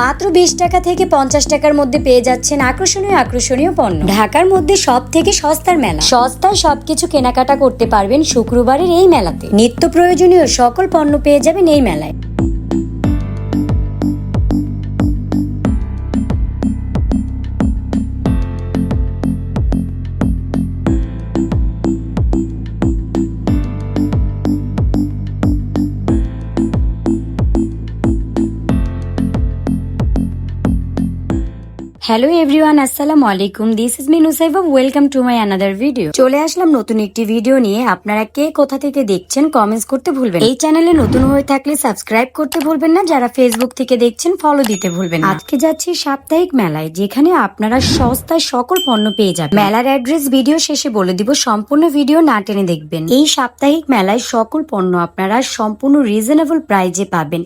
মাত্র বিশ টাকা থেকে পঞ্চাশ টাকার মধ্যে পেয়ে যাচ্ছেন আকর্ষণীয় আকর্ষণীয় পণ্য। ঢাকার মধ্যে সব থেকে সস্তার মেলা। সস্তায় সবকিছু কেনাকাটা করতে পারবেন শুক্রবারের এই মেলাতে। নিত্য প্রয়োজনীয় সকল পণ্য পেয়ে যাবেন এই মেলায়। হ্যালো এভরিওয়ান আসসালামু আলাইকুম this is me Nusaiba welcome to my another video চলে আসলাম নতুন একটি ভিডিও নিয়ে। আপনারা কে কোথা থেকে দেখছেন কমেন্টস করতে ভুলবেন এই চ্যানেলে নতুন হয়ে থাকলে সাবস্ক্রাইব করতে ভুলবেন না। যারা ফেসবুক থেকে দেখছেন ফলো দিতে ভুলবেন না। আজকে যাচ্ছি সাপ্তাহিক মেলায়, যেখানে আপনারা সস্তায় সকল পণ্য পেয়ে যাবেন। মেলার অ্যাড্রেস ভিডিও শেষে বলে দিব, সম্পূর্ণ ভিডিও না টেনে দেখবেন। এই সাপ্তাহিক মেলায় সকল পণ্য আপনারা সম্পূর্ণ রিজনেবল প্রাইজে পাবেন।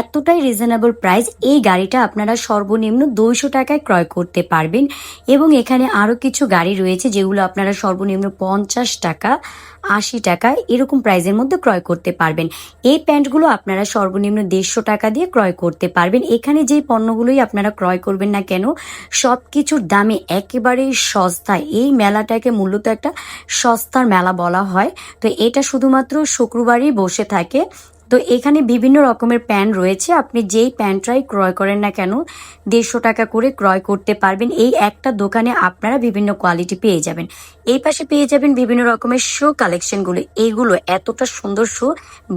এতটাই রিজনেবল প্রাইস এই গাড়িটা আপনারা সর্বনিম্ন দুইশো টাকায় ক্রয় করতে পারবেন। এবং এখানে আরও কিছু গাড়ি রয়েছে যেগুলো আপনারা সর্বনিম্ন পঞ্চাশ টাকা, আশি টাকা এরকম প্রাইজের মধ্যে ক্রয় করতে পারবেন। এই প্যান্টগুলো আপনারা সর্বনিম্ন দেড়শো টাকা দিয়ে ক্রয় করতে পারবেন। এখানে যেই পণ্যগুলোই আপনারা ক্রয় করবেন না কেন সব কিছুর দামে একেবারেই সস্তা এই মেলাটাকে মূলত একটা সস্তার মেলা বলা হয়। তো এটা শুধুমাত্র শুক্রবারই বসে থাকে। তো এখানে বিভিন্ন রকমের প্যান্ট রয়েছে। আপনি যেই প্যান্টটাই ক্রয় করেন না কেন, দেড়শো টাকা করে ক্রয় করতে পারবেন। এই একটা দোকানে আপনারা বিভিন্ন কোয়ালিটি পেয়ে যাবেন। এই পাশে পেয়ে যাবেন বিভিন্ন রকমের শো কালেকশনগুলো এইগুলো এতটা সুন্দর শো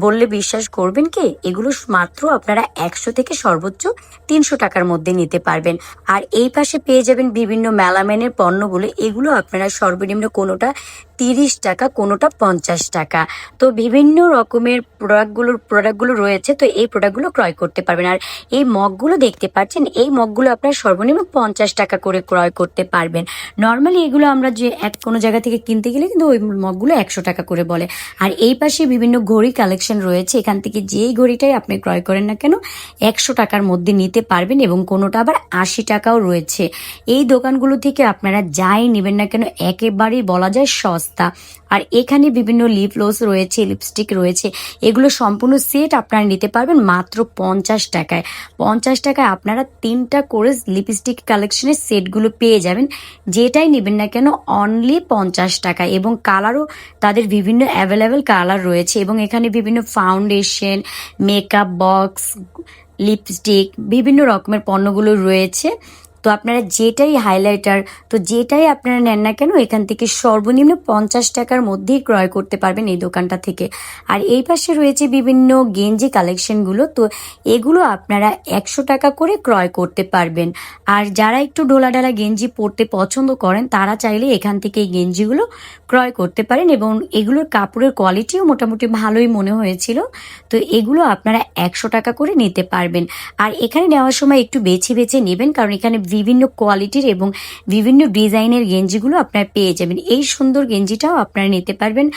বললে বিশ্বাস করবেন কি? এগুলো মাত্র আপনারা একশো থেকে সর্বোচ্চ তিনশো টাকার মধ্যে নিতে পারবেন। আর এই পাশে পেয়ে যাবেন বিভিন্ন মেলামেনের পণ্যগুলো। এগুলো আপনারা সর্বনিম্ন কোনোটা তিরিশ টাকা, কোনোটা পঞ্চাশ টাকা। তো বিভিন্ন রকমের প্রোডাক্টগুলোর প্রোডাক্টগুলো রয়েছে, তো এই প্রোডাক্টগুলো ক্রয় করতে পারবেন। আর এই মগগুলো দেখতে পাচ্ছেন, এই মগগুলো আপনার সর্বনিম্ন পঞ্চাশ টাকা করে ক্রয় করতে পারবেন। নর্মালি এগুলো আমরা যে এক কোনো জায়গা থেকে কিনতে গেলে কিন্তু ওই মগগুলো একশো টাকা করে বলে। আর এই পাশে বিভিন্ন ঘড়ি কালেকশন রয়েছে, এখান থেকে যেই ঘড়িটাই আপনি ক্রয় করেন না কেন, একশো টাকার মধ্যে নিতে পারবেন এবং কোনোটা আবার আশি টাকাও রয়েছে। এই দোকানগুলো থেকে আপনারা যাই নেবেন না কেন, একেবারেই বলা যায় সস্তা। আর এখানে বিভিন্ন লিপ লোস রয়েছে লিপস্টিক রয়েছে, এগুলো সম্পূর্ণ সেট আপনারা নিতে পারবেন মাত্র পঞ্চাশ টাকায়। পঞ্চাশ টাকায় আপনারা তিনটা করে লিপস্টিক কালেকশনের সেটগুলো পেয়ে যাবেন। যেটাই নেবেন না কেন অনলি পঞ্চাশ টাকা এবং কালারও তাদের বিভিন্ন অ্যাভেলেবেল কালার রয়েছে। এবং এখানে বিভিন্ন ফাউন্ডেশন মেকআপ বক্স লিপস্টিক বিভিন্ন রকমের পণ্যগুলো রয়েছে। তো আপনারা যেটাই হাইলাইটার তো যেটাই আপনারা নেন না কেন, এখান থেকে সর্বনিম্ন পঞ্চাশ টাকার মধ্যেই ক্রয় করতে পারবেন এই দোকানটা থেকে। আর এই পাশে রয়েছে বিভিন্ন গেঞ্জি কালেকশনগুলো তো এগুলো আপনারা একশো টাকা করে ক্রয় করতে পারবেন। আর যারা একটু ডোলাডালা গেঞ্জি পরতে পছন্দ করেন, তারা চাইলে এখান থেকে এই গেঞ্জিগুলো ক্রয় করতে পারেন এবং এগুলোর কাপড়ের কোয়ালিটিও মোটামুটি ভালোই মনে হয়েছিল। তো এগুলো আপনারা একশো টাকা করে নিতে পারবেন। আর এখানে নেওয়ার সময় একটু বেছে বেছে নেবেন, কারণ এখানে বিভিন্ন কোয়ালিটির এবং বিভিন্ন ডিজাইনের গেঞ্জিগুলো আপনার পেয়ে যাবেন। এই সুন্দর গেঞ্জিটাও আপনারা নিতে পারবেন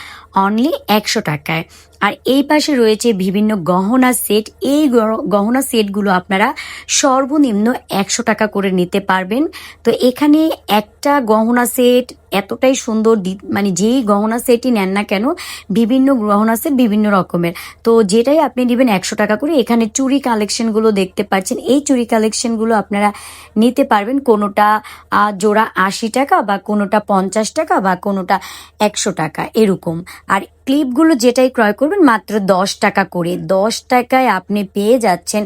অনলি একশো টাকায়। আর এই পাশে রয়েছে বিভিন্ন গহনা সেট। এই গহ- গহনা সেটগুলো আপনারা সর্বনিম্ন একশো টাকা করে নিতে পারবেন। তো এখানে একটা গহনা সেট এতটাই সুন্দর মানে যেই গহনা সেটই নেন না কেন, বিভিন্ন গহনা সেট বিভিন্ন রকমের। তো যেটাই আপনি নেবেন একশো টাকা করে, এখানে চুরি কালেকশনগুলো দেখতে পাচ্ছেন। এই চুরি কালেকশনগুলো আপনারা নিতে পারবেন কোনোটা জোড়া আশি টাকা বা কোনোটা পঞ্চাশ টাকা বা কোনোটা একশো টাকা, এরকম। আর ক্লিপগুলো যেটাই ক্রয় করবেন, মাত্র দশ টাকা করে। দশ টাকায় আপনি পেয়ে যাচ্ছেন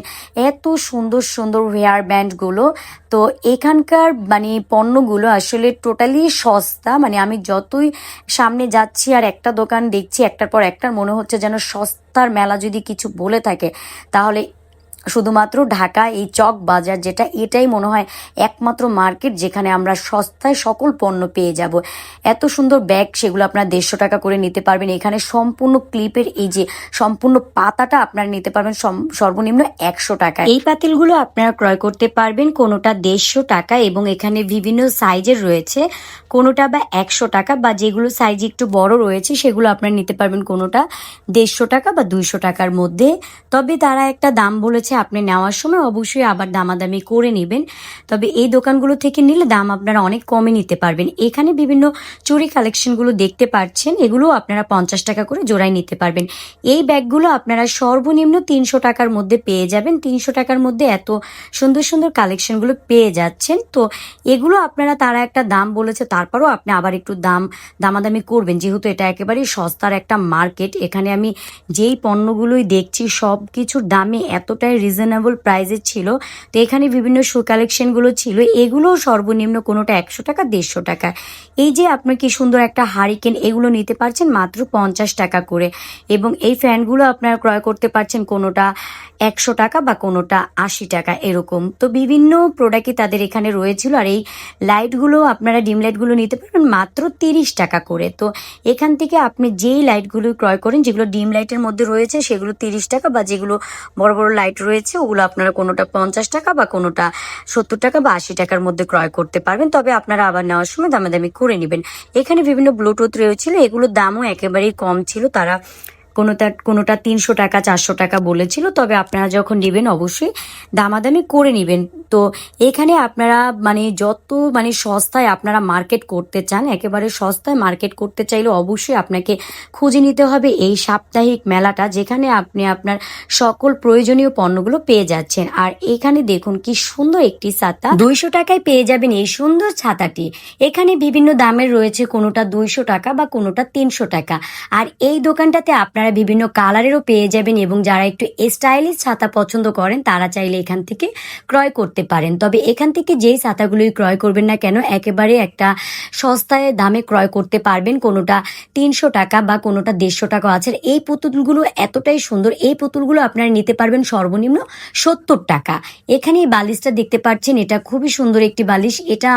এত সুন্দর সুন্দর হেয়ার ব্যান্ডগুলো তো এখানকার মানে পণ্যগুলো আসলে টোটালি সস্তা। মানে আমি যতই সামনে যাচ্ছি আর একটা দোকান দেখছি, একটার পর একটার মনে হচ্ছে যেন সস্তার মেলা যদি কিছু বলে থাকে, তাহলে শুধুমাত্র ঢাকা, এই চক বাজার যেটা, এটাই মনে হয় একমাত্র মার্কেট যেখানে আমরা সস্তায় সকল পণ্য পেয়ে যাব। এত সুন্দর ব্যাগ, সেগুলো আপনার দেড়শো টাকা করে নিতে পারবেন। এখানে সম্পূর্ণ ক্লিপের এই যে সম্পূর্ণ পাতাটা আপনারা নিতে পারবেন সর্বনিম্ন একশো টাকা এই পাতিলগুলো আপনারা ক্রয় করতে পারবেন কোনোটা দেড়শো টাকা এবং এখানে বিভিন্ন সাইজের রয়েছে। কোনোটা বা একশো টাকা বা যেগুলো সাইজ একটু বড় রয়েছে, সেগুলো আপনারা নিতে পারবেন কোনোটা দেড়শো টাকা বা দুইশো টাকার মধ্যে। তবে তারা একটা দাম বলেছে আপনি নেওয়ার সময় অবশ্যই আবার দামাদামি করে নেবেন। তবে এই দোকানগুলো থেকে নিলে দাম আপনারা অনেক কমে নিতে পারবেন। এখানে বিভিন্ন চুরি কালেকশনগুলো দেখতে পাচ্ছেন এগুলো আপনারা পঞ্চাশ টাকা করে জোড়ায় নিতে পারবেন। এই ব্যাগগুলো আপনারা সর্বনিম্ন তিনশো টাকার মধ্যে পেয়ে যাবেন। তিনশো টাকার মধ্যে এত সুন্দর সুন্দর কালেকশনগুলো পেয়ে যাচ্ছেন। তো এগুলো আপনারা তারা একটা দাম বলেছে, তারপরও আপনি আবার একটু দাম, দামাদামি করবেন। যেহেতু এটা একেবারেই সস্তার একটা মার্কেট, এখানে আমি যেই পণ্যগুলোই দেখছি সব কিছুর দামে এতটাই রিজনেবল প্রাইসে ছিল। তো এখানে বিভিন্ন শু কালেকশনগুলো ছিল। এগুলোও সর্বনিম্ন কোনোটা একশো টাকা, দেড়শো টাকা। এই যে আপনার কি সুন্দর একটা হারিকেন এগুলো নিতে পারছেন মাত্র পঞ্চাশ টাকা করে। এবং এই ফ্যানগুলো আপনারা ক্রয় করতে পারছেন কোনোটা একশো টাকা বা কোনোটা আশি টাকা এরকম। তো বিভিন্ন প্রোডাক্টই তাদের এখানে রয়েছিল। আর এই লাইটগুলো আপনারা ডিম লাইটগুলো নিতে পারবেন মাত্র তিরিশ টাকা করে। তো এখান থেকে আপনি যেই লাইটগুলো ক্রয় করেন, যেগুলো ডিম লাইটের মধ্যে রয়েছে, সেগুলো তিরিশ টাকা বা যেগুলো বড় বড় লাইট রয়েছে ওগুলো আপনারা কোনোটা পঞ্চাশ টাকা বা কোনোটা সত্তর টাকা বা আশি টাকার মধ্যে ক্রয় করতে পারবেন। তবে আপনারা আবার নেওয়ার সময় দামাদামি করে নেবেন। এখানে বিভিন্ন ব্লুটুথ রয়েছিল, এগুলোর দামও একেবারেই কম ছিল। তারা কোনোটা কোনোটা তিনশো টাকা, চারশো টাকা বলেছিল, তবে আপনারা যখন নেবেন অবশ্যই দামাদামি করে নেবেন। তো এখানে আপনারা মানে যত মানে সস্তায় আপনারা মার্কেট করতে চান, একেবারে সস্তায় মার্কেট করতে চাইলে অবশ্যই আপনাকে খুঁজে নিতে হবে এই সাপ্তাহিক মেলাটা, যেখানে আপনি আপনার সকল প্রয়োজনীয় পণ্যগুলো পেয়ে যাচ্ছেন। আর এখানে দেখুন কি সুন্দর একটি ছাতা। দুইশো টাকায় পেয়ে যাবেন এই সুন্দর ছাতাটি। এখানে বিভিন্ন দামের রয়েছে, কোনোটা দুইশো টাকা বা কোনোটা তিনশো টাকা। আর এই দোকানটাতে আপনারা বিভিন্ন কালারেরও পেয়ে যাবেন এবং যারা একটু স্টাইলিশ ছাতা পছন্দ করেন, তারা চাইলে এখান থেকে ক্রয় করতে পারেন। তবে এখান থেকে যেই ছাতাগুলোই ক্রয় করবেন না কেন, একেবারে একটা সস্তায় দামে ক্রয় করতে পারবেন। কোনোটা তিনশো টাকা বা কোনোটা দেড়শো টাকা আছে। এই পুতুলগুলো এতটাই সুন্দর, এই পুতুলগুলো আপনারা নিতে পারবেন সর্বনিম্ন সত্তর টাকা। এখানে এই বালিশটা দেখতে পাচ্ছেন, এটা খুবই সুন্দর একটি বালিশ। এটা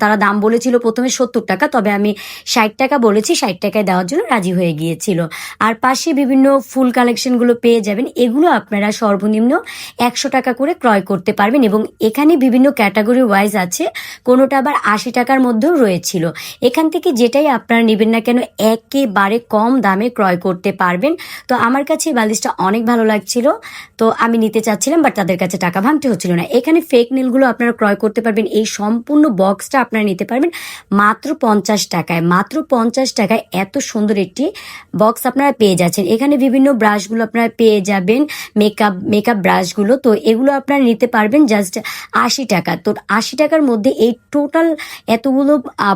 তারা দাম বলেছিল প্রথমে সত্তর টাকা, তবে আমি ষাট টাকা বলেছি, ষাট টাকায় দেওয়ার জন্য রাজি হয়ে গিয়েছিল। আর পাশে বিভিন্ন ফুল কালেকশনগুলো পেয়ে যাবেন। এগুলো আপনারা সর্বনিম্ন একশো টাকা করে ক্রয় করতে পারবেন এবং এখানে বিভিন্ন ক্যাটাগরি ওয়াইজ আছে, কোনোটা আবার আশি টাকার মধ্যেও রয়েছিল। এখান থেকে যেটাই আপনারা নেবেন না কেন, একেবারে কম দামে ক্রয় করতে পারবেন। তো আমার কাছে এই বালিশটা অনেক ভালো লাগছিল। তো আমি নিতে চাচ্ছিলাম বাট তাদের কাছে টাকা ভাঙতে হচ্ছিল না। এখানে ফেক নীলগুলো আপনারা ক্রয় করতে পারবেন। এই সম্পূর্ণ বক্সটা আপনারা নিতে পারবেন মাত্র পঞ্চাশ টাকায়। মাত্র পঞ্চাশ টাকায় এত সুন্দর একটি বক্স আপনারা পেয়ে যাচ্ছেন। এখানে বিভিন্ন ব্রাশগুলো আপনারা পেয়ে যাবেন মেকআপ মেকআপ ব্রাশগুলো। তো এগুলো আপনারা নিতে পারবেন জাস্ট আশি টাকা। তো আশি টাকার মধ্যে এই টোটাল এতগুলো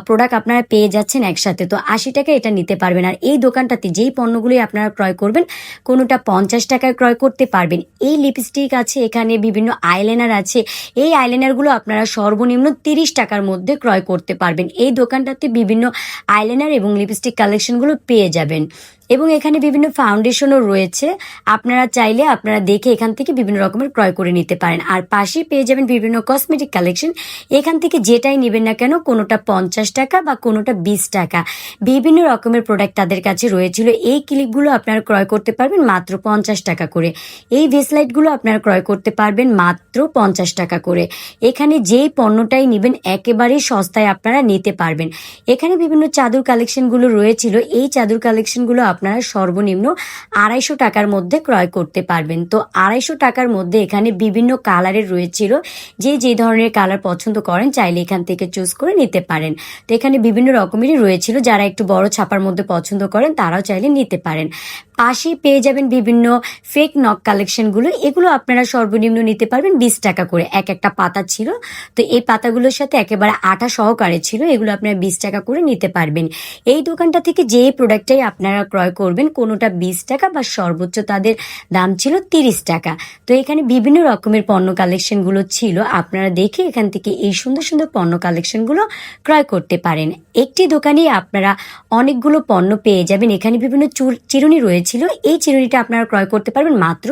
প্রোডাক্ট আপনারা পেয়ে যাচ্ছেন একসাথে। তো আশি টাকা এটা নিতে পারবেন। আর এই দোকানটাতে যেই পণ্যগুলি আপনারা ক্রয় করবেন, কোনোটা পঞ্চাশ টাকায় ক্রয় করতে পারবেন। এই লিপস্টিক আছে, এখানে বিভিন্ন আইলাইনার আছে। এই আইলাইনারগুলো আপনারা সর্বনিম্ন তিরিশ টাকার মধ্যে ক্রয় করতে পারবেন। এই দোকানটাতে বিভিন্ন আইলাইনার এবং লিপস্টিক কালেকশনগুলো পেয়ে যাবেন। এবং এখানে বিভিন্ন ফাউন্ডেশনও রয়েছে। আপনারা চাইলে আপনারা দেখে এখান থেকে বিভিন্ন রকমের ক্রয় করে নিতে পারেন। আর পাশেই পেয়ে যাবেন বিভিন্ন কসমেটিক কালেকশন এখান থেকে যেটাই নেবেন না কেন, কোনোটা পঞ্চাশ টাকা বা কোনোটা বিশ টাকা। বিভিন্ন রকমের প্রোডাক্ট তাদের কাছে রয়েছিল। এই ক্লিপগুলো আপনারা ক্রয় করতে পারবেন মাত্র পঞ্চাশ টাকা করে। এই ভেসলাইটগুলো আপনারা ক্রয় করতে পারবেন মাত্র পঞ্চাশ টাকা করে। এখানে যেই পণ্যটাই নেবেন, একেবারেই সস্তায় আপনারা নিতে পারবেন। এখানে বিভিন্ন চাদর কালেকশনগুলো রয়েছিল। এই চাদর কালেকশনগুলো আপনারা সর্বনিম্ন আড়াইশো টাকার মধ্যে ক্রয় করতে পারবেন। তো আড়াইশো টাকার মধ্যে এখানে বিভিন্ন কালারের রয়েছিল। যে যে ধরনের কালার পছন্দ করেন চাইলে এখান থেকে চুজ করে নিতে পারেন। তো এখানে বিভিন্ন রকমেরই রয়েছিল। যারা একটু বড় ছাপার মধ্যে পছন্দ করেন তারাও চাইলে নিতে পারেন। পাশেই পেয়ে যাবেন বিভিন্ন ফেক নক কালেকশনগুলো এগুলো আপনারা সর্বনিম্ন নিতে পারবেন বিশ টাকা করে। এক একটা পাতা ছিল। তো এই পাতাগুলোর সাথে একেবারে আঠা সহকারে ছিল। এগুলো আপনারা বিশ টাকা করে নিতে পারবেন। এই দোকানটা থেকে যে প্রোডাক্টটাই আপনারা ক্রয় করবেন, কোনোটা বিশ টাকা বা সর্বোচ্চ তাদের দাম ছিল তিরিশ টাকা। তো এখানে বিভিন্ন রকমের পণ্য কালেকশনগুলো ছিল। আপনারা দেখে এখান থেকে এই সুন্দর সুন্দর পণ্য কালেকশনগুলো ক্রয় করতে পারেন। একটি দোকানে আপনারা অনেকগুলো পণ্য পেয়ে যাবেন। এখানে বিভিন্ন চুর, চিরুনি রয়েছিল। এই চিরুনিটা আপনারা ক্রয় করতে পারবেন মাত্র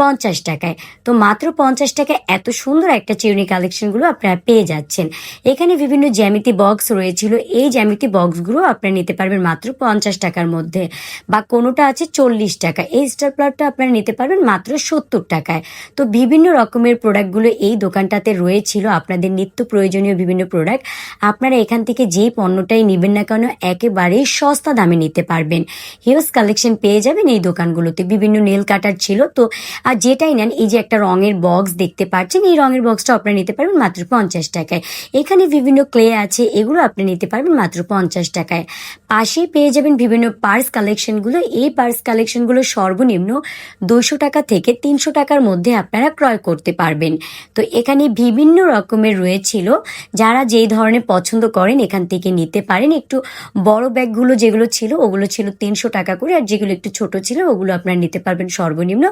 পঞ্চাশ টাকায়। তো মাত্র পঞ্চাশ টাকায় এত সুন্দর একটা চিরুনি কালেকশনগুলো আপনারা পেয়ে যাচ্ছেন। এখানে বিভিন্ন জ্যামিতি বক্স রয়েছিল। এই জ্যামিতি বক্সগুলো আপনারা নিতে পারবেন মাত্র পঞ্চাশ টাকার মধ্যে। বা কোনোটা আছে চল্লিশ টাকা। এই স্টার প্লারটা আপনারা নিতে পারবেন মাত্র সত্তর টাকায়। তো বিভিন্ন রকমের প্রোডাক্টগুলো এই দোকানটাতে রয়েছিল, আপনাদের নিত্য প্রয়োজনীয় বিভিন্ন প্রোডাক্ট আপনারা এখান থেকে যেই পণ্যটাই নেবেন না কেন একেবারেই সস্তা দামে নিতে পারবেন। হিউজ কালেকশন পেয়ে যাবেন এই দোকানগুলোতে। বিভিন্ন নেল কাটার ছিল। তো আর যেটাই নেন, এই যে একটা রঙের বক্স দেখতে পাচ্ছেন, এই রঙের বক্সটা আপনারা নিতে পারবেন মাত্র পঞ্চাশ টাকায়। এখানে বিভিন্ন ক্লে আছে, এগুলো আপনি নিতে পারবেন মাত্র পঞ্চাশ টাকায়। পাশেই পেয়ে যাবেন বিভিন্ন পার্স কালেকশনগুলো এই পার্স কালেকশনগুলো সর্বনিম্ন দুশো টাকা থেকে তিনশো টাকার মধ্যে আপনারা ক্রয় করতে পারবেন। তো এখানে বিভিন্ন রকমের রয়েছিল। যারা যেই ধরনের পছন্দ করেন এখান থেকে নিতে পারেন। একটু বড় ব্যাগগুলো যেগুলো ছিল, ওগুলো ছিল তিনশো টাকা করে আর যেগুলো একটু ছোট ছিল, ওগুলো আপনারা নিতে পারবেন সর্বনিম্ন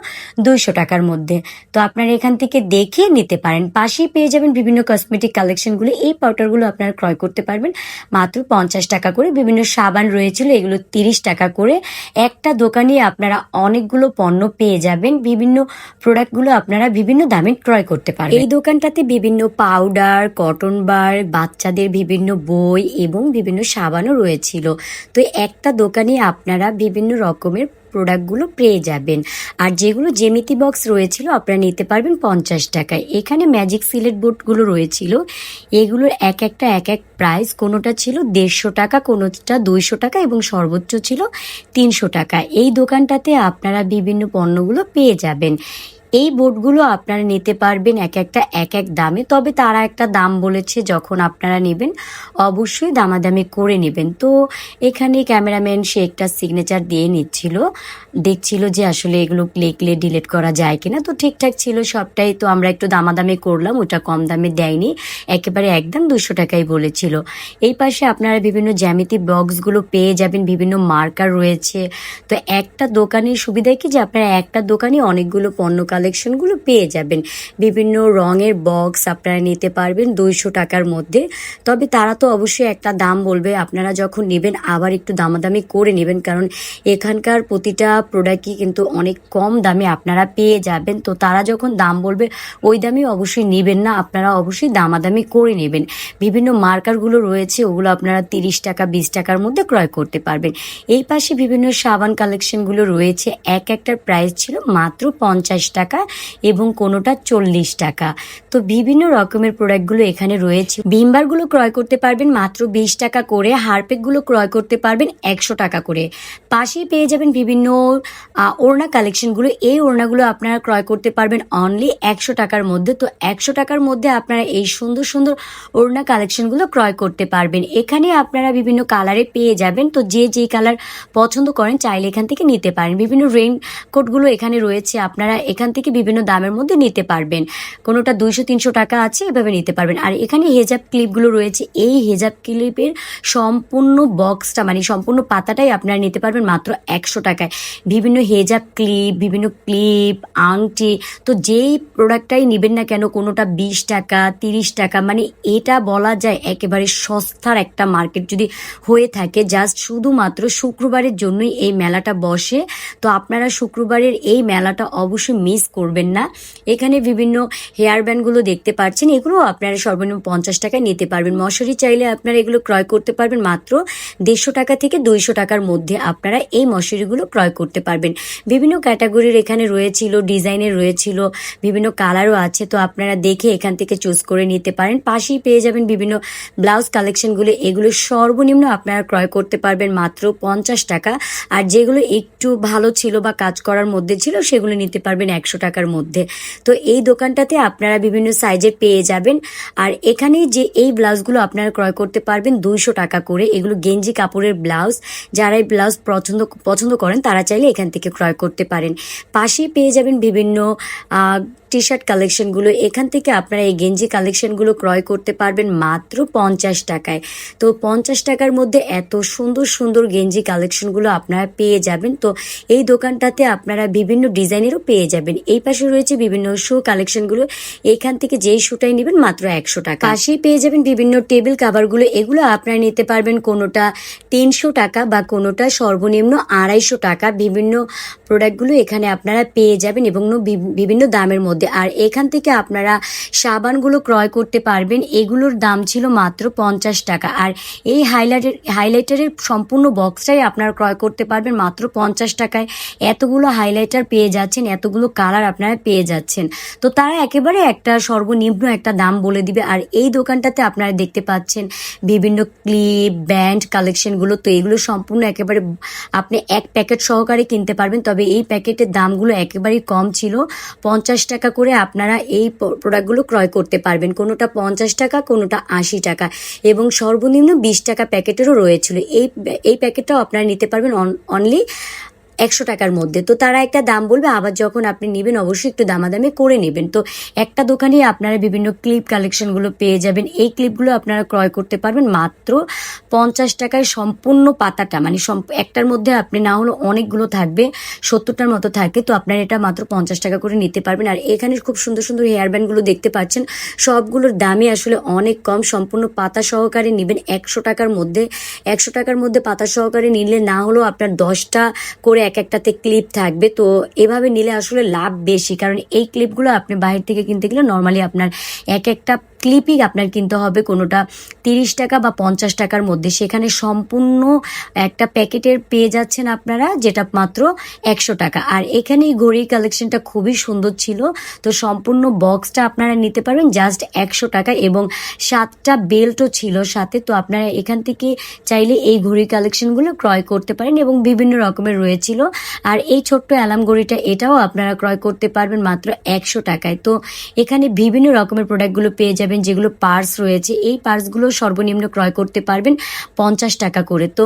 দুইশো টাকার মধ্যে। তো আপনারা এখান থেকে দেখে নিতে পারেন। পাশেই পেয়ে যাবেন বিভিন্ন কসমেটিক কালেকশনগুলো এই পাউডারগুলো আপনারা ক্রয় করতে পারবেন। মাত্র পঞ্চাশ টাকা করে। বিভিন্ন সাবান রয়েছিল, এগুলো তিরিশ টাকা করে একটা দোকানে আপনারা অনেকগুলো পণ্য পেয়ে যাবেন, বিভিন্ন প্রোডাক্টগুলো আপনারা বিভিন্ন দামে ক্রয় করতে পারেন এই দোকানটাতে বিভিন্ন পাউডার, কটন বার, বাচ্চাদের বিভিন্ন বই এবং বিভিন্ন সাবানও রয়েছিল। তো একটা দোকানে আপনারা বিভিন্ন রকমের প্রোডাক্টগুলো পেয়ে যাবেন। আর যেগুলো জেমিতি বক্স রয়েছিল, আপনারা নিতে পারবেন পঞ্চাশ টাকায়। এখানে ম্যাজিক সিলেট বোর্ডগুলো রয়েছিল। এগুলোর এক একটা, এক এক প্রাইস কোনোটা ছিল দেড়শো টাকা, কোনোটা দুইশো টাকা এবং সর্বোচ্চ ছিল তিনশো টাকা। এই দোকানটাতে আপনারা বিভিন্ন পণ্যগুলো পেয়ে যাবেন। এই বোর্ডগুলো আপনারা নিতে পারবেন এক একটা, এক এক দামে। তবে তারা একটা দাম বলেছে, যখন আপনারা নেবেন, অবশ্যই দামাদামি করে নেবেন। তো এখানে ক্যামেরাম্যান সে একটা সিগনেচার দিয়ে নিচ্ছিল। দেখছিল যে আসলে এগুলো লিখলে ডিলিট করা যায় কিনা। তো ঠিকঠাক ছিল সবটাই। তো আমরা একটু দামাদামি করলাম, ওটা কম দামে দেয়নি। একেবারে একদম দুশো টাকাই বলেছিল। এই পাশে আপনারা বিভিন্ন জ্যামিতি বক্সগুলো পেয়ে যাবেন, বিভিন্ন মার্কার রয়েছে। তো একটা দোকানের সুবিধা কি যে আপনারা একটা দোকানে অনেকগুলো পণ্য কালেকশনগুলো পেয়ে যাবেন। বিভিন্ন রঙের বক্স আপনারা নিতে পারবেন দুইশো টাকার মধ্যে। তবে তারা তো অবশ্যই একটা দাম বলবে। আপনারা যখন নেবেন আবার একটু দামাদামি করে নেবেন। কারণ এখানকার প্রতিটা প্রোডাক্টই কিন্তু অনেক কম দামে আপনারা পেয়ে যাবেন। তো তারা যখন দাম বলবে, ওই দামে অবশ্যই নেবেন না। আপনারা অবশ্যই দামাদামি করে নেবেন। বিভিন্ন মার্কারগুলো রয়েছে, ওগুলো আপনারা তিরিশ টাকা, বিশ টাকার মধ্যে ক্রয় করতে পারবেন। এই পাশে বিভিন্ন সাবান কালেকশনগুলো রয়েছে। এক একটার প্রাইস ছিল মাত্র পঞ্চাশ টাকা। এবং কোনোটা চল্লিশ টাকা। তো বিভিন্ন রকমের প্রোডাক্টগুলো এখানে রয়েছে। ভিমবারগুলো ক্রয় করতে পারবেন মাত্র বিশ টাকা করে, হারপেকগুলো ক্রয় করতে পারবেন একশো টাকা করে। পাশেই পেয়ে যাবেন বিভিন্ন ওড়না কালেকশনগুলো। এই ওড়নাগুলো আপনারা ক্রয় করতে পারবেন অনলি একশো টাকার মধ্যে। তো একশো টাকার মধ্যে আপনারা এই সুন্দর সুন্দর ওড়না কালেকশনগুলো ক্রয় করতে পারবেন। এখানে আপনারা বিভিন্ন কালারে পেয়ে যাবেন। তো যে যে কালার পছন্দ করেন চাইলে এখান থেকে নিতে পারেন। বিভিন্ন রেইন কোটগুলো এখানে রয়েছে। আপনারা এখান থেকে বিভিন্ন দামের মধ্যে নিতে পারবেন। কোনোটা দুইশো, তিনশো টাকা আছে, এভাবে নিতে পারবেন। আর এখানে হেজাব ক্লিপগুলো রয়েছে। এই হেজাব ক্লিপের সম্পূর্ণ বক্সটা মানে সম্পূর্ণ পাতাটাই আপনারা নিতে পারবেন মাত্র একশো টাকায়। বিভিন্ন হেজাব ক্লিপ, বিভিন্ন ক্লিপ, আংটি, তো যেই প্রোডাক্টটাই নেবেন না কেন, কোনোটা বিশ টাকা, তিরিশ টাকা মানে এটা বলা যায় একেবারে সস্তার একটা মার্কেট যদি হয়ে থাকে, জাস্ট শুধুমাত্র শুক্রবারের জন্যই এই মেলাটা বসে। তো আপনারা শুক্রবারের এই মেলাটা অবশ্যই মিস করবেন না। এখানে বিভিন্ন হেয়ার ব্যান্ডগুলো দেখতে পাচ্ছেন, এগুলো আপনারা সর্বনিম্ন পঞ্চাশ টাকায় নিতে পারবেন। মশারি চাইলে আপনারা এগুলো ক্রয় করতে পারবেন, মাত্র দেড়শো টাকা থেকে দুইশো টাকার মধ্যে আপনারা এই মশারিগুলো ক্রয় করতে পারবেন। বিভিন্ন ক্যাটাগরির এখানে রয়েছিল ডিজাইনের রয়েছিল, বিভিন্ন কালারও আছে, তো আপনারা দেখে এখান থেকে চুজ করে নিতে পারেন। পাশেই পেয়ে যাবেন বিভিন্ন ব্লাউজ কালেকশনগুলো এগুলো সর্বনিম্ন আপনারা ক্রয় করতে পারবেন, মাত্র পঞ্চাশ টাকা। আর যেগুলো একটু ভালো ছিল বা কাজ করার মধ্যে ছিল, সেগুলো নিতে পারবেন একশো টাকার মধ্যে। তো এই দোকানটাতে আপনারা বিভিন্ন সাইজের পেয়ে যাবেন। আর এখানে যে এই ব্লাউজগুলো আপনারা ক্রয় করতে পারবেন দুইশো টাকা করে। এগুলো গেঞ্জি কাপড়ের ব্লাউজ। যারা এই ব্লাউজ পছন্দ পছন্দ করেন তারা চাইলে এখান থেকে ক্রয় করতে পারেন। পাশে পেয়ে যাবেন বিভিন্ন টি শার্ট কালেকশনগুলো এখান থেকে আপনারা এই গেঞ্জি কালেকশনগুলো ক্রয় করতে পারবেন মাত্র পঞ্চাশ টাকায়। তো পঞ্চাশ টাকার মধ্যে এত সুন্দর সুন্দর গেঞ্জি কালেকশনগুলো আপনারা পেয়ে যাবেন। তো এই দোকানটাতে আপনারা বিভিন্ন ডিজাইনেরও পেয়ে যাবেন। এই পাশে রয়েছে বিভিন্ন শু কালেকশনগুলো এখান থেকে যেই শুটাই নেবেন মাত্র একশো টাকা। পাশেই পেয়ে যাবেন বিভিন্ন টেবিল কাভারগুলো এগুলো আপনারা নিতে পারবেন কোনোটা তিনশো টাকা বা কোনোটা সর্বনিম্ন আড়াইশো টাকা। বিভিন্ন প্রোডাক্টগুলো এখানে আপনারা পেয়ে যাবেন এবং বিভিন্ন দামের মধ্যে মধ্যে। আর এখান থেকে আপনারা সাবানগুলো ক্রয় করতে পারবেন। এগুলোর দাম ছিল মাত্র পঞ্চাশ টাকা। আর এই হাইলাইটের, হাইলাইটারের সম্পূর্ণ বক্সটাই আপনারা ক্রয় করতে পারবেন মাত্র পঞ্চাশ টাকায়। এতগুলো হাইলাইটার পেয়ে যাচ্ছেন, এতগুলো কালার আপনারা পেয়ে যাচ্ছেন। তো তারা একেবারে একটা সর্বনিম্ন একটা দাম বলে দিবে। আর এই দোকানটাতে আপনারা দেখতে পাচ্ছেন বিভিন্ন ক্লিপ, ব্যান্ড, কালেকশনগুলো। তো এগুলো সম্পূর্ণ একেবারে আপনি এক প্যাকেট সহকারে কিনতে পারবেন। তবে এই প্যাকেটের দামগুলো একেবারেই কম ছিল। পঞ্চাশ টাকা করে আপনারা এই প্রোডাক্টগুলো ক্রয় করতে পারবেন। কোনোটা পঞ্চাশ টাকা, কোনোটা আশি টাকা এবং সর্বনিম্ন বিশ টাকা প্যাকেটেরও রয়েছিল। এই এই প্যাকেটটাও আপনারা নিতে পারবেন অনলি একশো টাকার মধ্যে। তো তারা একটা দাম বলবে, আবার যখন আপনি নেবেন অবশ্যই একটু দামাদামি করে নেবেন। তো একটা দোকানে আপনারা বিভিন্ন ক্লিপ কালেকশনগুলো পেয়ে যাবেন। এই ক্লিপগুলো আপনারা ক্রয় করতে পারবেন মাত্র পঞ্চাশ টাকায় সম্পূর্ণ পাতাটা। মানে একটার মধ্যে আপনি না হলো অনেকগুলো থাকবে, সত্তরটার মতো থাকে। তো আপনারা এটা মাত্র পঞ্চাশ টাকা করে নিতে পারবেন। আর এখানে খুব সুন্দর সুন্দর হেয়ার ব্যান্ডগুলো দেখতে পাচ্ছেন। সবগুলোর দামই আসলে অনেক কম। সম্পূর্ণ পাতা সহকারে নেবেন একশো টাকার মধ্যে। একশো টাকার মধ্যে পাতা সহকারে নিলে না হলেও আপনার দশটা করে এক একটাতে ক্লিপ থাকবে। তো এভাবে নিলে আসলে লাভ বেশি। কারণ এই ক্লিপগুলো আপনি বাইরে থেকে কিনতে গেলে নর্মালি আপনার এক একটা ক্লিপই আপনার কিনতে হবে কোনোটা তিরিশ টাকা বা পঞ্চাশ টাকার মধ্যে। সেখানে সম্পূর্ণ একটা প্যাকেটের পেয়ে যাচ্ছেন আপনারা, যেটা মাত্র একশো টাকা। আর এখানে এই ঘড়ির কালেকশনটা খুবই সুন্দর ছিল। তো সম্পূর্ণ বক্সটা আপনারা নিতে পারবেন জাস্ট একশো টাকা এবং সাতটা বেল্টও ছিল সাথে। তো আপনারা এখান থেকে চাইলে এই ঘড়ির কালেকশনগুলো ক্রয় করতে পারেন এবং বিভিন্ন রকমের রয়েছিল। আর এই ছোট্ট অ্যালাম ঘড়িটা, এটাও আপনারা ক্রয় করতে পারবেন মাত্র একশো টাকায়। তো এখানে বিভিন্ন রকমের প্রোডাক্টগুলো পেয়ে যাবেন। যেগুলো পার্স রয়েছে এই পার্সগুলো সর্বনিম্ন ক্রয় করতে পারবেন পঞ্চাশ টাকা করে। তো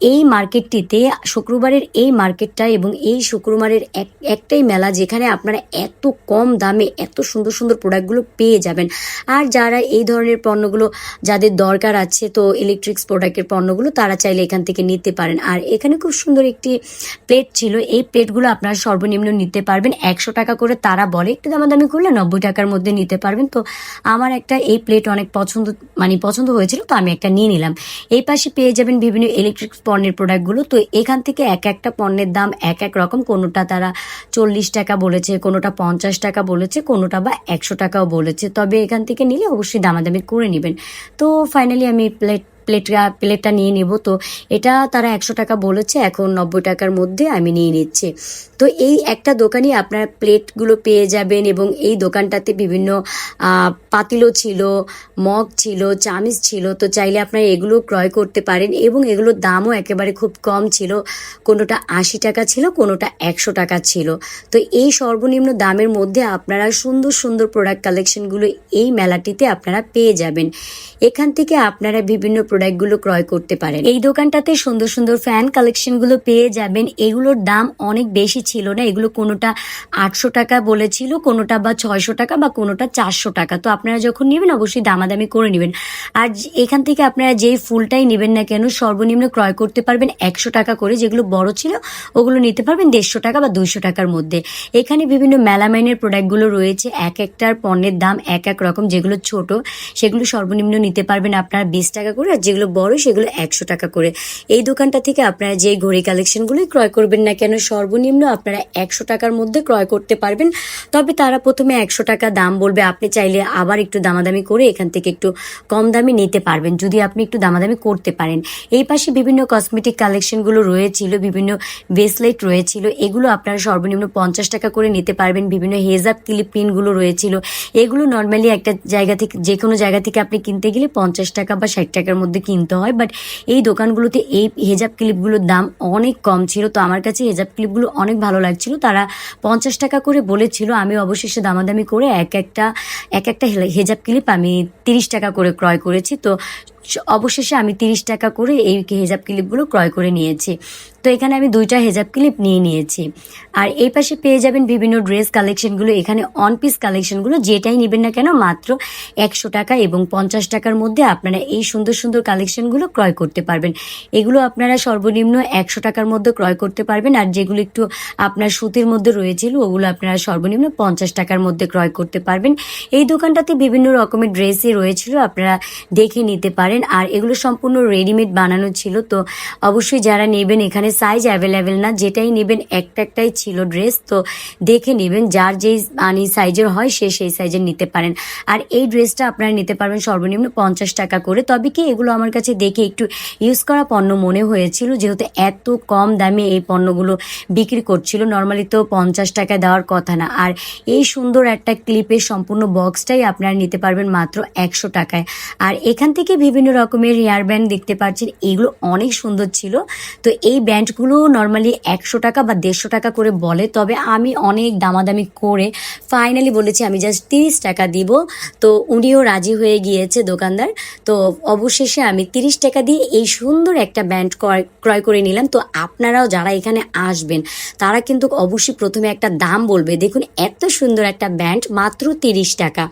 এই মার্কেটটিতে শুক্রবারের এই মার্কেটটা এবং এই শুক্রবারের এক, একটাই মেলা যেখানে আপনারা এত কম দামে এত সুন্দর সুন্দর প্রোডাক্টগুলো পেয়ে যাবেন। আর যারা এই ধরনের পণ্যগুলো যাদের দরকার আছে, তো ইলেকট্রিক্স প্রোডাক্টের পণ্যগুলো তারা চাইলে এখান থেকে নিতে পারেন। আর এখানে খুব সুন্দর একটি প্লেট ছিল। এই প্লেটগুলো আপনারা সর্বনিম্ন নিতে পারবেন। একশো টাকা করে তারা বলে, একটু দামাদামি করলে নব্বই টাকার মধ্যে নিতে পারবেন। তো আমার একটা এই প্লেট অনেক পছন্দ মানে পছন্দ হয়েছিল, তো আমি একটা নিয়ে নিলাম। এই পাশে পেয়ে যাবেন বিভিন্ন ইলেকট্রিক্স পণ্যের প্রোডাক্টগুলো তো এখান থেকে এক একটা পণ্যের দাম এক এক রকম। কোনোটা তারা চল্লিশ টাকা বলেছে, কোনোটা পঞ্চাশ টাকা বলেছে, কোনোটা বা একশো টাকাও বলেছে। তবে এখান থেকে নিলে অবশ্যই দামাদামি করে নেবেন। তো ফাইনালি আমি প্লেট প্লেটটা প্লেটটা নিয়ে নেব। তো এটা তারা একশো টাকা বলেছে, এখন নব্বই টাকার মধ্যে আমি নিয়ে নিচ্ছি। তো এই একটা দোকানই আপনারা প্লেটগুলো পেয়ে যাবেন এবং এই দোকানটাতে বিভিন্ন পাতিলও ছিল, মগ ছিল, চামিচ ছিল। তো চাইলে আপনারা এগুলো ক্রয় করতে পারেন এবং এগুলোর দামও একেবারে খুব কম ছিল। কোনোটা আশি টাকা ছিল, কোনোটা একশো টাকা ছিল। তো এই সর্বনিম্ন দামের মধ্যে আপনারা সুন্দর সুন্দর প্রোডাক্ট কালেকশনগুলো এই মেলাটিতে আপনারা পেয়ে যাবেন। এখান থেকে আপনারা বিভিন্ন প্রোডাক্টগুলো ক্রয় করতে পারেন। এই দোকানটাতে সুন্দর সুন্দর ফ্যান কালেকশনগুলো পেয়ে যাবেন। এগুলোর দাম অনেক বেশি ছিল না। এগুলো কোনোটা আটশো টাকা বলেছিল, কোনোটা বা ছয়শো টাকা বা কোনোটা চারশো টাকা। তো আপনারা যখন নেবেন, অবশ্যই দামাদামি করে নেবেন। আর এখান থেকে আপনারা যেই ফুলটাই নেবেন না কেন, সর্বনিম্ন ক্রয় করতে পারবেন একশো টাকা করে। যেগুলো বড় ছিল, ওগুলো নিতে পারবেন দেড়শো টাকা বা দুইশো টাকার মধ্যে। এখানে বিভিন্ন মেলামাইনের প্রোডাক্টগুলো রয়েছে। এক একটার পণ্যের দাম এক এক রকম। যেগুলো ছোট, সেগুলো সর্বনিম্ন নিতে পারবেন আপনারা বিশ টাকা করে। আর যেগুলো বড়, সেগুলো একশো টাকা করে। এই দোকানটা থেকে আপনারা যে ঘড়ি কালেকশনগুলোই ক্রয় করবেন না কেন, সর্বনিম্ন আপনারা একশো টাকার মধ্যে ক্রয় করতে পারবেন। তবে তারা প্রথমে একশো টাকা দাম বলবে, আপনি চাইলে আবার একটু দামাদামি করে এখান থেকে একটু কম দামে নিতে পারবেন, যদি আপনি একটু দামাদামি করতে পারেন। এই পাশে বিভিন্ন কসমেটিক কালেকশনগুলো রয়েছিল, বিভিন্ন ব্রেসলেট রয়েছিল, এগুলো আপনারা সর্বনিম্ন পঞ্চাশ টাকা করে নিতে পারবেন। বিভিন্ন হেজাব ক্লিপ পিনগুলো রয়েছিল, এগুলো নর্মালি একটা জায়গা থেকে যে কোনো জায়গা থেকে আপনি কিনতে গেলে পঞ্চাশ টাকা বা ষাট টাকার মধ্যে কিনতে হয় বাট এই দোকানগুলোতে এই হেজাব ক্লিপগুলোর দাম অনেক কম ছিল। তো আমার কাছে হেজাব ক্লিপগুলো অনেক ভালো লাগছিল। তারা পঞ্চাশ টাকা করে বলেছিল, আমি অবশেষে দামাদামি করে এক একটা এক একটা হেজাব ক্লিপ আমি তিরিশ টাকা করে ক্রয় করেছি। তো অবশেষে আমি তিরিশ টাকা করে এই হেজাব ক্লিপগুলো ক্রয় করে নিয়েছি। তো এখানে আমি দুইটা হেজাব ক্লিপ নিয়ে নিয়েছি। আর এই পাশে পেয়ে যাবেন বিভিন্ন ড্রেস কালেকশনগুলো। এখানে অন পিস কালেকশনগুলো যেটাই নেবেন না কেন, মাত্র একশো টাকা এবং পঞ্চাশ টাকার মধ্যে আপনারা এই সুন্দর সুন্দর কালেকশনগুলো ক্রয় করতে পারবেন। এগুলো আপনারা সর্বনিম্ন একশো টাকার মধ্যে ক্রয় করতে পারবেন। আর যেগুলো একটু আপনার সুতির মধ্যে রয়েছিল, ওগুলো আপনারা সর্বনিম্ন পঞ্চাশ টাকার মধ্যে ক্রয় করতে পারবেন। এই দোকানটাতে বিভিন্ন রকমের ড্রেসই রয়েছিল, আপনারা দেখে নিতে পারেন। পারেন। আর এগুলো সম্পূর্ণ রেডিমেড বানানো ছিল। তো অবশ্যই যারা নেবেন, এখানে সাইজ অ্যাভেলেবেল না, যেটাই নেবেন, একটা একটাই ছিল ড্রেস তো দেখে নেবেন, যার যেই মানে সাইজের হয়, সে সেই সাইজের নিতে পারেন। আর এই ড্রেসটা আপনারা নিতে পারবেন সর্বনিম্ন পঞ্চাশ টাকা করে। তবে কি এগুলো আমার কাছে দেখে একটু ইউজ করা পণ্য মনে হয়েছিল, যেহেতু এত কম দামে এই পণ্যগুলো বিক্রি করছিল। নর্মালি তো পঞ্চাশ টাকা দেওয়ার কথা না। আর এই সুন্দর একটা ক্লিপের সম্পূর্ণ বক্সটাই আপনারা নিতে পারবেন মাত্র একশো টাকায়। আর এখান থেকে বিভিন্ন রকমের হেয়ার ব্যান্ড দেখতে পাচ্ছেন। এগুলো অনেক সুন্দর ছিল। তো এই ব্যান্ডগুলো নর্মালি একশো টাকা বা দেড়শো টাকা করে বলে। তবে আমি অনেক দামাদামি করে ফাইনালি বলেছি আমি জাস্ট তিরিশ টাকা দিব। তো উনিও রাজি হয়ে গিয়েছে দোকানদার। তো অবশেষে আমি তিরিশ টাকা দিয়ে এই সুন্দর একটা ব্যান্ড ক্রয় ক্রয় করে নিলাম। তো আপনারাও যারা এখানে আসবেন তারা কিন্তু অবশ্যই প্রথমে একটা দাম বলবে। দেখুন এত সুন্দর একটা ব্যান্ড মাত্র তিরিশ টাকা।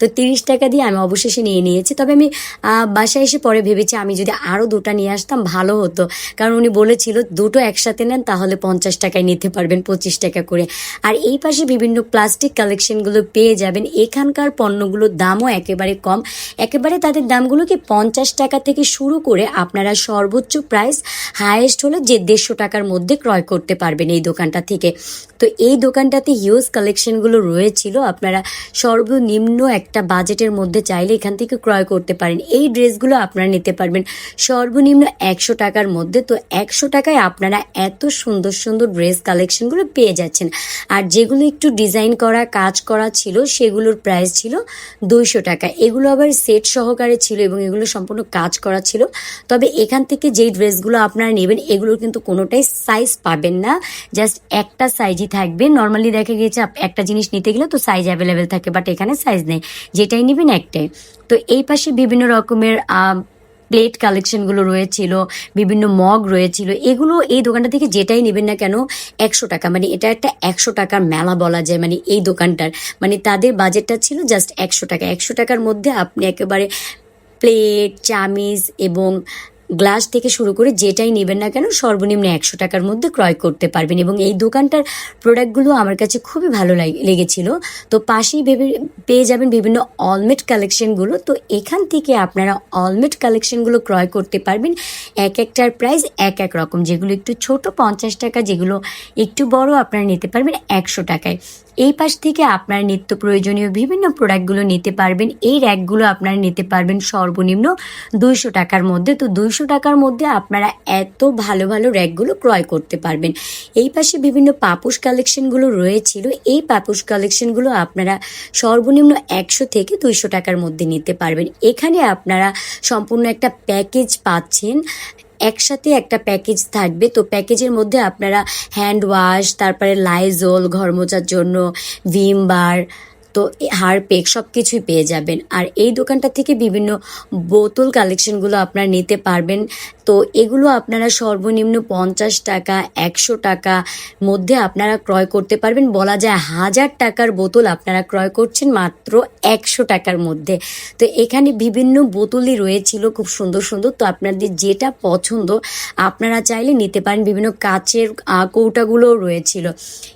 তো তিরিশ টাকা দিয়ে আমি অবশেষে নিয়ে নিয়েছি। তবে আমি আহ, বাসায় এসে পরে ভেবেছি আমি যদি আরও দুটো নিয়ে আসতাম, ভালো হতো। কারণ উনি বলেছিল, দুটো একসাথে নেন, তাহলে পঞ্চাশ টাকায় নিতে পারবেন, পঁচিশ টাকা করে। আর এই পাশে বিভিন্ন প্লাস্টিক কালেকশনগুলো পেয়ে যাবেন। এখানকার পণ্যগুলোর দামও একেবারে কম। একেবারে তাদের দামগুলো কি পঞ্চাশ টাকা থেকে শুরু করে আপনারা সর্বোচ্চ প্রাইস হায়েস্ট হলো যে দেড়শো টাকার মধ্যে ক্রয় করতে পারবেন এই দোকানটা থেকে। তো এই দোকানটাতে হিউজ কালেকশনগুলো রয়েছিল। আপনারা সর্বনিম্ন একটা বাজেটের মধ্যে চাইলে এখান থেকে ক্রয় করতে পারেন। এই ড্রেসগুলো আপনারা নিতে পারবেন। সর্বনিম্ন একশো টাকার মধ্যে তো একশো টাকায় আপনারা এত সুন্দর সুন্দর ড্রেস কালেকশনগুলো পেয়ে যাচ্ছেন। আর যেগুলো একটু ডিজাইন করা, কাজ করা ছিল, সেগুলোর প্রাইস ছিল দুইশো টাকা। এগুলো আবার সেট সহকারে ছিল এবং এগুলো সম্পূর্ণ কাজ করা ছিল। তবে এখান থেকে যেই ড্রেসগুলো আপনারা নেবেন, এগুলোর কিন্তু কোনোটাই সাইজ পাবেন না। জাস্ট একটা সাইজই থাকবে। নর্মালি দেখা গিয়েছে একটা জিনিস নিতে গেলে তো সাইজ অ্যাভেলেবেল থাকে বাট এখানে সাইজ নেই। যেটাই নেবেন একটাই। তো এই পাশে বিভিন্ন রকমের প্লেট কালেকশনগুলো রয়েছিল, বিভিন্ন মগ রয়েছিল, এগুলো এই দোকানটা থেকে যেটাই নেবেন না কেন, একশো টাকা। মানে এটা একটা একশো টাকার মেলা বলা যায় মানে এই দোকানটার। মানে তাদের বাজেটটা ছিল জাস্ট একশো টাকা। একশো টাকার মধ্যে আপনি একেবারে প্লেট চামিজ এবং গ্লাস থেকে শুরু করে যেটাই নেবেন না কেন সর্বনিম্ন একশো টাকার মধ্যে ক্রয় করতে পারবেন এবং এই দোকানটার প্রোডাক্টগুলো আমার কাছে খুবই ভালো লাগ- লেগেছিল। তো পাশেই ভেবে পেয়ে যাবেন বিভিন্ন অলমেট কালেকশনগুলো তো এখান থেকে আপনারা অলমেট কালেকশনগুলো ক্রয় করতে পারবেন। এক একটার প্রাইস এক এক রকম। যেগুলো একটু ছোট, পঞ্চাশ টাকা, যেগুলো একটু বড় আপনারা নিতে পারবেন একশো টাকায়। এই পাশ থেকে আপনার নিত্য প্রয়োজনীয় বিভিন্ন প্রোডাক্টগুলো নিতে পারবেন। এই র্যাকগুলো আপনারা নিতে পারবেন সর্বনিম্ন দুইশো টাকার মধ্যে। তো দুইশো টাকার মধ্যে আপনারা এত ভালো ভালো র্যাকগুলো ক্রয় করতে পারবেন। এই পাশে বিভিন্ন পাপুস কালেকশনগুলো রয়েছিল। এই পাপুস কালেকশনগুলো আপনারা সর্বনিম্ন একশো থেকে দুইশো টাকার মধ্যে নিতে পারবেন। এখানে আপনারা সম্পূর্ণ একটা প্যাকেজ পাচ্ছেন। একসাথে একটা প্যাকেজ থাকবে। তো প্যাকেজের মধ্যে আপনারা হ্যান্ড ওয়াশ, তারপরে লাইজল ঘর জন্য, ভিম বার তো হারপেক সব কিছুই পেয়ে যাবেন। আর এই দোকানটা থেকে বিভিন্ন বোতল কালেকশনগুলো আপনারা নিতে পারবেন। তো এগুলো আপনারা সর্বনিম্ন পঞ্চাশ টাকা, একশো টাকা মধ্যে আপনারা ক্রয় করতে পারবেন। বলা যায় হাজার টাকার বোতল আপনারা ক্রয় করছেন মাত্র একশো টাকার মধ্যে। তো এখানে বিভিন্ন বোতলই রয়েছিল, খুব সুন্দর সুন্দর। তো আপনাদের যেটা পছন্দ, আপনারা চাইলে নিতে পারেন। বিভিন্ন কাচের কৌটাগুলোও রয়েছিল।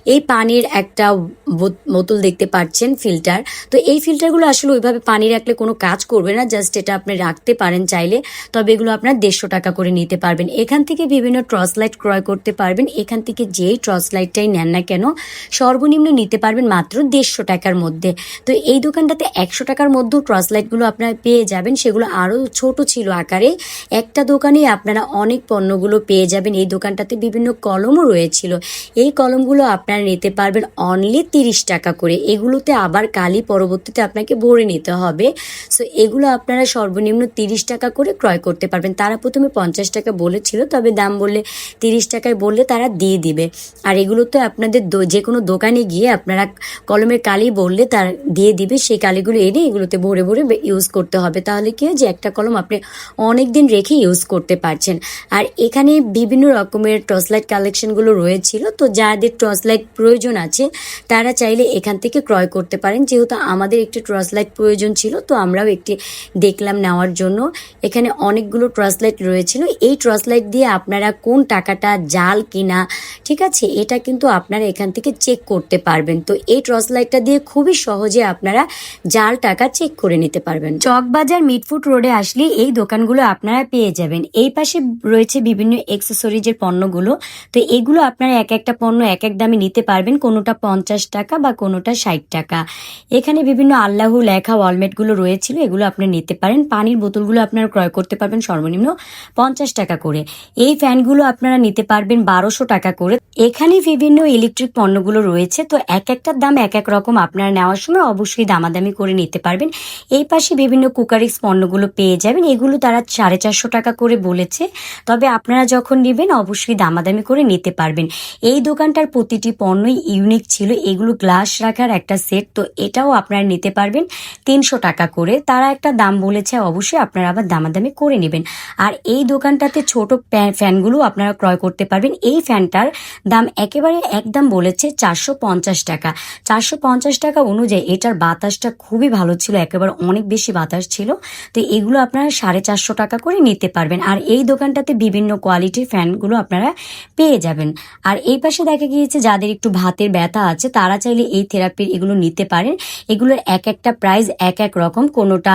এই পানির একটা বোত- বোতল দেখতে পাচ্ছেন ফিল্টার। তো এই ফিল্টারগুলো আসলে ওইভাবে পানি রাখলে কোনো কাজ করবে না, জাস্ট এটা আপনি রাখতে পারেন চাইলে। তবে এগুলো আপনার দেড়শো টাকা করে নিতে পারবেন। এখান থেকে বিভিন্ন টর্চ লাইট ক্রয় করতে পারবেন। এখান থেকে যেই টর্চ লাইটটাই নেন না কেন, সর্বনিম্ন নিতে পারবেন মাত্র দেড়শো টাকার মধ্যে। তো এই দোকানটাতে একশো টাকার মধ্যেও টর্চ লাইটগুলো আপনারা পেয়ে যাবেন। সেগুলো আরও ছোট ছিল আকারে। একটা দোকানে আপনারা অনেক পণ্যগুলো পেয়ে যাবেন। এই দোকানটাতে বিভিন্ন কলমও রয়েছিল। এই কলমগুলো আপনারা নিতে পারবেন অনলি তিরিশ টাকা করে। এগুলোতে আবার কালি পরবর্তীতে আপনাকে ভরে নিতে হবে। সো এগুলো আপনারা সর্বনিম্ন তিরিশ টাকা করে ক্রয় করতে পারবেন। তারা প্রথমে পঞ্চাশ টাকা বলেছিল, তবে দাম বললে তিরিশ টাকায় বললে তারা দিয়ে দিবে। আর এগুলো তো আপনাদের যে কোনো দোকানে গিয়ে আপনারা কলমের কালি বললে তার, দিয়ে দিবে, সেই কালিগুলো এনে এগুলোতে ভরে ভরে ইউজ করতে হবে। তাহলে কি হয় যে একটা কলম আপনি অনেক দিন রেখে ইউজ করতে পারছেন। আর এখানে বিভিন্ন রকমের টর্চ লাইট কালেকশনগুলো রয়েছিল, তো যাদের টর্চ লাইট প্রয়োজন আছে, তারা চাইলে এখান থেকে ক্রয় করতে পারেন। যেহেতু আমাদের একটি টর্চ লাইট প্রয়োজন ছিল, তো আমরাও একটি দেখলাম নেওয়ার জন্য। এখানে অনেকগুলো টর্চ লাইট রয়েছিল এই টর্চ লাইট দিয়ে আপনারা কোন টাকাটা জাল কিনা, ঠিক আছে? এটা কিন্তু আপনারা এখান থেকে চেক করতে পারবেন। তো এই টর্চ লাইটটা দিয়ে খুবই সহজে আপনারা জাল টাকা চেক করে নিতে পারবেন। চকবাজার মিটফুট রোডে আসলে এই দোকানগুলো আপনারা পেয়ে যাবেন। এই পাশে রয়েছে বিভিন্ন এক্সেসরিজের পণ্যগুলো। তো এগুলো আপনারা এক একটা পণ্য এক এক দামে নিতে পারবেন। কোনোটা পঞ্চাশ টাকা বা কোনোটা ষাট টাকা। এখানে বিভিন্ন আল্লাহু লেখা ওয়ালমেটগুলো রয়েছিল, এগুলো আপনি নিতে পারেন। পানির বোতলগুলো আপনারা ক্রয় করতে পারবেন সর্বনিম্ন পঞ্চাশ টাকা করে। এই ফ্যানগুলো আপনারা নিতে পারবেন বারোশো টাকা করে। এখানে বিভিন্ন ইলেকট্রিক পণ্যগুলো রয়েছে, তো এক একটার দাম এক এক রকম আপনারা নেওয়ার সময় অবশ্যই দামাদামি করে নিতে পারবেন। এই পাশে বিভিন্ন কুকারিক্স পণ্যগুলো পেয়ে যাবেন, এগুলো তারা সাড়ে চারশো টাকা করে বলেছে। তবে আপনারা যখন নেবেন, অবশ্যই দামাদামি করে নিতে পারবেন। এই দোকানটার প্রতিটি পণ্যই ইউনিক ছিল, এগুলো গ্লাস রাখার একটা সেট, তো এটাও আপনারা নিতে পারবেন তিনশো টাকা করে। তারা একটা দাম বলেছে, অবশ্যই আপনারা আবার দামাদামি করে নেবেন। আর এই দোকানটাতে ছোট ফ্যানগুলো আপনারা ক্রয় করতে পারবেন। এই ফ্যানটার দাম একেবারে একদম বলেছে চারশো পঞ্চাশ টাকা। চারশো পঞ্চাশ টাকা অনুযায়ী এটার বাতাসটা খুবই ভালো ছিল, একেবারে অনেক বেশি বাতাস ছিল। তো এগুলো আপনারা সাড়ে চারশো টাকা করে নিতে পারবেন। আর এই দোকানটাতে বিভিন্ন কোয়ালিটির ফ্যানগুলো আপনারা পেয়ে যাবেন। আর এই পাশে দেখা গিয়েছে, যাদের একটু ভাতের ব্যথা আছে, তারা চাইলে এই থেরাপির এগুলো নিতে পারেন। এগুলোর এক একটা প্রাইস এক এক রকম। কোনোটা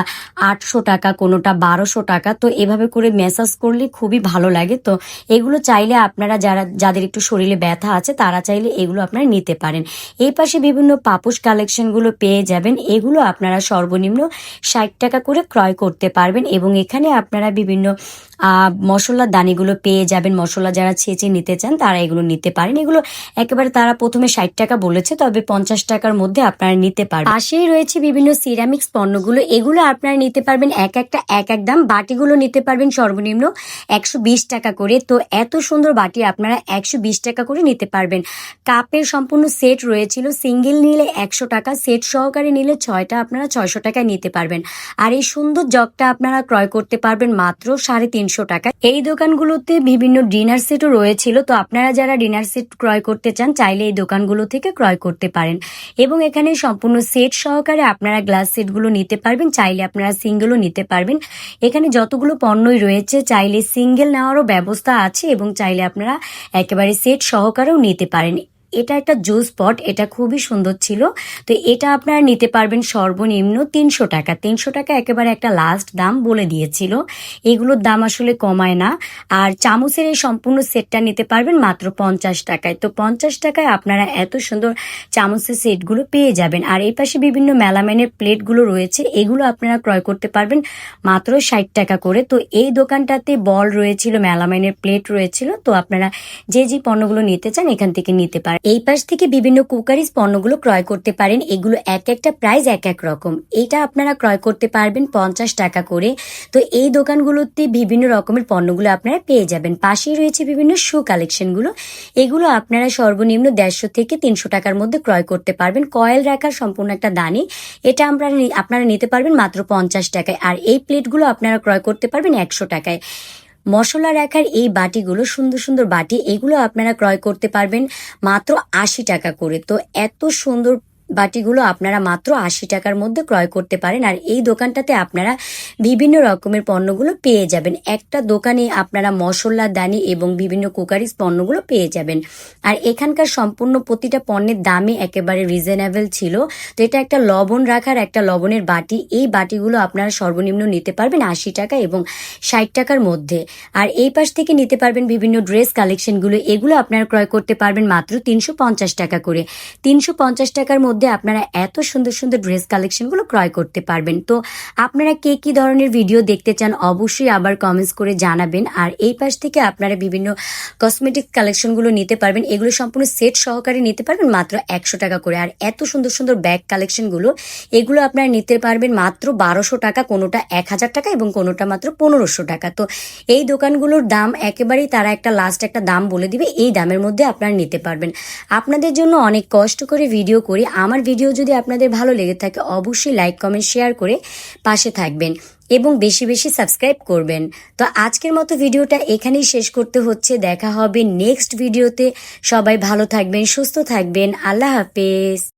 আটশো টাকা, কোনোটা বারোশো টাকা। তো এভাবে করে ম্যাসাজ করলে খুবই ভালো লাগে। তো এগুলো চাইলে আপনারা যারা, যাদের একটু শরীরে ব্যথা আছে, তারা চাইলে এগুলো আপনারা নিতে পারেন। এই পাশে বিভিন্ন পাপুস কালেকশনগুলো পেয়ে যাবেন। এগুলো আপনারা সর্বনিম্ন ষাট টাকা করে ক্রয় করতে পারবেন এবং এখানে আপনারা বিভিন্ন মশলার দানিগুলো পেয়ে যাবেন। মশলা যারা ছেঁচে নিতে চান, তারা এগুলো নিতে পারেন। এগুলো একেবারে তারা প্রথমে ষাট টাকা বলেছে, তবে পঞ্চাশ টাকার মধ্যে আপনারা নিতে পারবেন। পাশেই রয়েছে বিভিন্ন সিরামিক্স পণ্যগুলো। এগুলো আপনারা নিতে পারবেন এক একটা, এক এক দাম। বাটিগুলো নিতে পারবেন সর্বনিম্ন একশো বিশ টাকা করে। তো এত সুন্দর বাটি আপনারা একশো বিশ টাকা করে নিতে পারবেন। কাপের সম্পূর্ণ সেট রয়েছিল। সিঙ্গেল নিলে একশো টাকা, সেট সহকারে নিলে ছয়টা, আপনারা ছয়শো টাকায় নিতে পারবেন। আর এই সুন্দর জগটা আপনারা ক্রয় করতে পারবেন মাত্র সাড়ে তিনশো টাকা এই দোকানগুলোতে বিভিন্ন ডিনার সেটও রয়েছিল। তো আপনারা যারা ডিনার সেট ক্রয় করতে চান, চাইলে এই দোকানগুলো থেকে ক্রয় করতে পারেন। এবং এখানে সম্পূর্ণ সেট সহকারে আপনারা গ্লাস সেটগুলো নিতে পারবেন। চাইলে আপনারা সিঙ্গেলও নিতে পারবেন। এখানে যতগুলো পণ্যই রয়েছে, চাইলে সিঙ্গেল নেওয়ারও ব্যবস্থা আছে এবং চাইলে আপনারা একেবারে সেট সহকারেও নিতে পারেন। এটা একটা জুস স্পট এটা খুবই সুন্দর ছিল। তো এটা আপনারা নিতে পারবেন সর্বনিম্ন তিনশো টাকা। তিনশো টাকা একেবারে একটা লাস্ট দাম বলে দিয়েছিল। এগুলোর দাম আসলে কমায় না। আর চামচের এই সম্পূর্ণ সেটটা নিতে পারবেন মাত্র পঞ্চাশ টাকায়। তো পঞ্চাশ টাকায় আপনারা এত সুন্দর চামচের সেটগুলো পেয়ে যাবেন। আর এই পাশে বিভিন্ন মেলামেনের প্লেটগুলো রয়েছে। এগুলো আপনারা ক্রয় করতে পারবেন মাত্র ষাট টাকা করে। তো এই দোকানটাতে বল রয়েছিল, মেলামাইনের প্লেট রয়েছিল। তো আপনারা যে যে পণ্যগুলো নিতে চান এখান থেকে নিতে পারেন। এই পাশ থেকে বিভিন্ন কুকারিজ পণ্যগুলো ক্রয় করতে পারেন। এগুলো এক একটা প্রাইস এক এক রকম। এটা আপনারা ক্রয় করতে পারবেন পঞ্চাশ টাকা করে। তো এই দোকানগুলোতে বিভিন্ন রকমের পণ্যগুলো আপনারা পেয়ে যাবেন। পাশেই রয়েছে বিভিন্ন শু কালেকশনগুলো। এগুলো আপনারা সর্বনিম্ন দেড়শো থেকে তিনশো টাকার মধ্যে ক্রয় করতে পারবেন। কয়েল রাখার সম্পূর্ণ একটা দানি। এটা আমরা আপনারা নিতে পারবেন মাত্র পঞ্চাশ টাকায়। আর এই প্লেটগুলো আপনারা ক্রয় করতে পারবেন একশো টাকায়। মশলা রাখার এই বাটিগুলো, সুন্দর সুন্দর বাটি, এগুলো আপনারা ক্রয় করতে পারবেন মাত্র আশি টাকা করে। তো এত সুন্দর বাটিগুলো আপনারা মাত্র আশি টাকার মধ্যে ক্রয় করতে পারেন। আর এই দোকানটাতে আপনারা বিভিন্ন রকমের পণ্যগুলো পেয়ে যাবেন। একটা দোকানে আপনারা মশলা, দানি এবং বিভিন্ন কুকারিজ পণ্যগুলো পেয়ে যাবেন। আর এখানকার সম্পূর্ণ প্রতিটা পণ্যের দামে একেবারে রিজনেবল ছিল। তো এটা একটা লবণ রাখার একটা লবণের বাটি। এই বাটিগুলো আপনারা সর্বনিম্ন নিতে পারবেন আশি টাকা এবং ষাট টাকার মধ্যে। আর এই পাশ থেকে নিতে পারবেন বিভিন্ন ড্রেস কালেকশনগুলো এগুলো আপনারা ক্রয় করতে পারবেন মাত্র তিনশো পঞ্চাশ টাকা করে। তিনশো পঞ্চাশ টাকার মধ্যে আপনারা এত সুন্দর সুন্দর ড্রেস কালেকশনগুলো ক্রয় করতে পারবেন। তো আপনারা কে কি ধরনের ভিডিও দেখতে চান অবশ্যই আবার কমেন্টস করে জানাবেন। আর এই পাশ থেকে আপনারা বিভিন্ন কসমেটিক কালেকশনগুলো নিতে পারবেন। এগুলো সম্পূর্ণ সেট সহকারে নিতে পারবেন মাত্র একশো টাকা করে। আর এত সুন্দর সুন্দর ব্যাগ কালেকশনগুলো এগুলো আপনারা নিতে পারবেন মাত্র বারোশো টাকা, কোনোটা এক হাজার টাকা এবং কোনোটা মাত্র পনেরোশো টাকা। তো এই দোকানগুলোর দাম একেবারেই তারা একটা লাস্ট একটা দাম বলে দিবে। এই দামের মধ্যে আপনারা নিতে পারবেন। আপনাদের জন্য অনেক কষ্ট করে ভিডিও করি আমার ভিডিও যদি আপনাদের ভালো লেগে থাকে, অবশ্যই লাইক, কমেন্ট, শেয়ার করে পাশে থাকবেন এবং বেশি বেশি সাবস্ক্রাইব করবেন। তো আজকের মতো ভিডিওটা এখানেই শেষ করতে হচ্ছে। দেখা হবে নেক্সট ভিডিওতে। সবাই ভালো থাকবেন, সুস্থ থাকবেন। আল্লাহ হাফেজ।